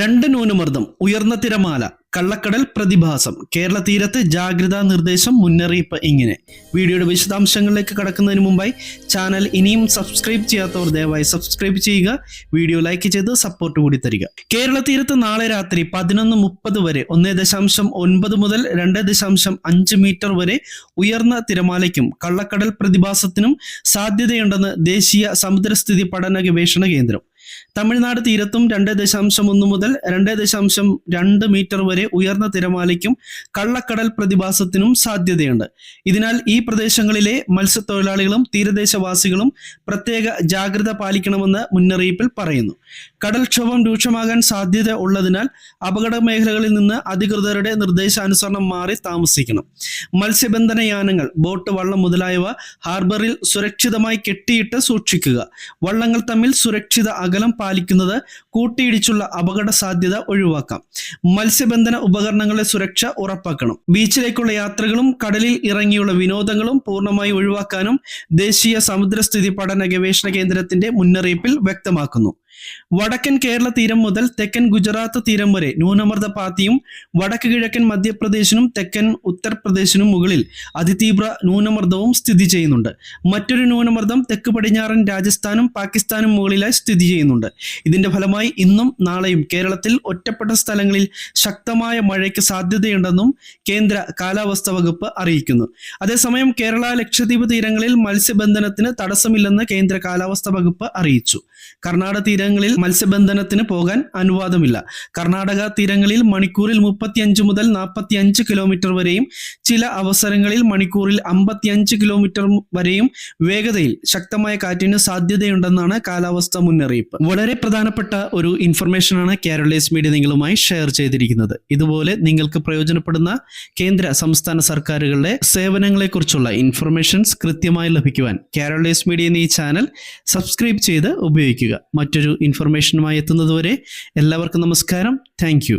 രണ്ട് ന്യൂനമർദ്ദം ഉയർന്ന തിരമാല കള്ളക്കടൽ പ്രതിഭാസം കേരള തീരത്ത് ജാഗ്രതാ നിർദ്ദേശം മുന്നറിയിപ്പ് ഇങ്ങനെ. വീഡിയോയുടെ വിശദാംശങ്ങളിലേക്ക് കടക്കുന്നതിന് മുമ്പായി ചാനൽ ഇനിയും സബ്സ്ക്രൈബ് ചെയ്യാത്തവർ ദയവായി സബ്സ്ക്രൈബ് ചെയ്യുക വീഡിയോ ലൈക്ക് ചെയ്ത് സപ്പോർട്ട് കൂടി തരിക. കേരള തീരത്ത് നാളെ രാത്രി പതിനൊന്ന് മുപ്പത് വരെ ഒന്ന് ദശാംശം ഒൻപത് മുതൽ രണ്ട് ദശാംശം അഞ്ച് മീറ്റർ വരെ ഉയർന്ന തിരമാലയ്ക്കും കള്ളക്കടൽ പ്രതിഭാസത്തിനും സാധ്യതയുണ്ടെന്ന് ദേശീയ സമുദ്രസ്ഥിതി പഠന ഗവേഷണ കേന്ദ്രം. തമിഴ്നാട് തീരത്തും രണ്ട് ദശാംശം ഒന്ന് മുതൽ രണ്ട് ദശാംശം രണ്ട് മീറ്റർ വരെ ഉയർന്ന തിരമാലയ്ക്കും കള്ളക്കടൽ പ്രതിഭാസത്തിനും സാധ്യതയുണ്ട്. ഇതിനാൽ ഈ പ്രദേശങ്ങളിലെ മത്സ്യത്തൊഴിലാളികളും തീരദേശവാസികളും പ്രത്യേക ജാഗ്രത പാലിക്കണമെന്ന് മുന്നറിയിപ്പിൽ പറയുന്നു. കടൽക്ഷോഭം രൂക്ഷമാകാൻ സാധ്യത ഉള്ളതിനാൽ അപകട മേഖലകളിൽ നിന്ന് അധികൃതരുടെ നിർദ്ദേശാനുസരണം മാറി താമസിക്കണം. മത്സ്യബന്ധന യാനങ്ങൾ ബോട്ട് വള്ളം മുതലായവ ഹാർബറിൽ സുരക്ഷിതമായി കെട്ടിയിട്ട് സൂക്ഷിക്കുക. വള്ളങ്ങൾ തമ്മിൽ സുരക്ഷിത അകലം പാലിക്കുന്നത് കൂട്ടിയിടിച്ചുള്ള അപകട സാധ്യത ഒഴിവാക്കാം. മത്സ്യബന്ധന ഉപകരണങ്ങളുടെ സുരക്ഷ ഉറപ്പാക്കണം. ബീച്ചിലേക്കുള്ള യാത്രകളും കടലിൽ ഇറങ്ങിയുള്ള വിനോദങ്ങളും പൂർണമായി ഒഴിവാക്കാനും ദേശീയ സമുദ്രസ്ഥിതി പഠന ഗവേഷണ കേന്ദ്രത്തിന്റെ മുന്നറിയിപ്പിൽ വ്യക്തമാക്കുന്നു. വടക്കൻ കേരള തീരം മുതൽ തെക്കൻ ഗുജറാത്ത് തീരം വരെ ന്യൂനമർദ്ദ പാത്തിയും വടക്ക് കിഴക്കൻ മധ്യപ്രദേശിനും തെക്കൻ ഉത്തർപ്രദേശിനും മുകളിൽ അതിതീവ്ര ന്യൂനമർദ്ദവും സ്ഥിതി ചെയ്യുന്നുണ്ട്. മറ്റൊരു ന്യൂനമർദ്ദം തെക്ക് പടിഞ്ഞാറൻ രാജസ്ഥാനും പാകിസ്ഥാനും മുകളിലായി സ്ഥിതി ചെയ്യുന്നുണ്ട്. ഇതിന്റെ ഫലമായി ഇന്നും നാളെയും കേരളത്തിൽ ഒറ്റപ്പെട്ട സ്ഥലങ്ങളിൽ ശക്തമായ മഴയ്ക്ക് സാധ്യതയുണ്ടെന്നും കേന്ദ്ര കാലാവസ്ഥ വകുപ്പ് അറിയിക്കുന്നു. അതേസമയം കേരള ലക്ഷദ്വീപ് തീരങ്ങളിൽ മത്സ്യബന്ധനത്തിന് തടസ്സമില്ലെന്ന് കേന്ദ്ര കാലാവസ്ഥ വകുപ്പ് അറിയിച്ചു. കർണാടക തീരങ്ങളിൽ മത്സ്യബന്ധനത്തിന് പോകാൻ അനുവാദമില്ല. കർണാടക തീരങ്ങളിൽ മണിക്കൂറിൽ മുപ്പത്തിയഞ്ച് മുതൽ നാൽപ്പത്തിയഞ്ച് കിലോമീറ്റർ വരെയും ചില അവസരങ്ങളിൽ മണിക്കൂറിൽ അമ്പത്തിയഞ്ച് കിലോമീറ്റർ വരെയും വേഗതയിൽ ശക്തമായ കാറ്റിന് സാധ്യതയുണ്ടെന്നാണ് കാലാവസ്ഥ മുന്നറിയിപ്പ്. വളരെ പ്രധാനപ്പെട്ട ഒരു ഇൻഫർമേഷനാണ് കേരളീസ് മീഡിയ നിങ്ങളുമായി ഷെയർ ചെയ്തിരിക്കുന്നത്. ഇതുപോലെ നിങ്ങൾക്ക് പ്രയോജനപ്പെടുന്ന കേന്ദ്ര സംസ്ഥാന സർക്കാരുകളുടെ സേവനങ്ങളെക്കുറിച്ചുള്ള ഇൻഫർമേഷൻസ് കൃത്യമായി ലഭിക്കുവാൻ കേരളീസ് മീഡിയ എന്നീ ചാനൽ സബ്സ്ക്രൈബ് ചെയ്ത് ഉപയോഗിക്കുക. മറ്റൊരു ഇൻഫർമേഷനുമായി എത്തുന്നതുവരെ എല്ലാവർക്കും നമസ്കാരം. താങ്ക്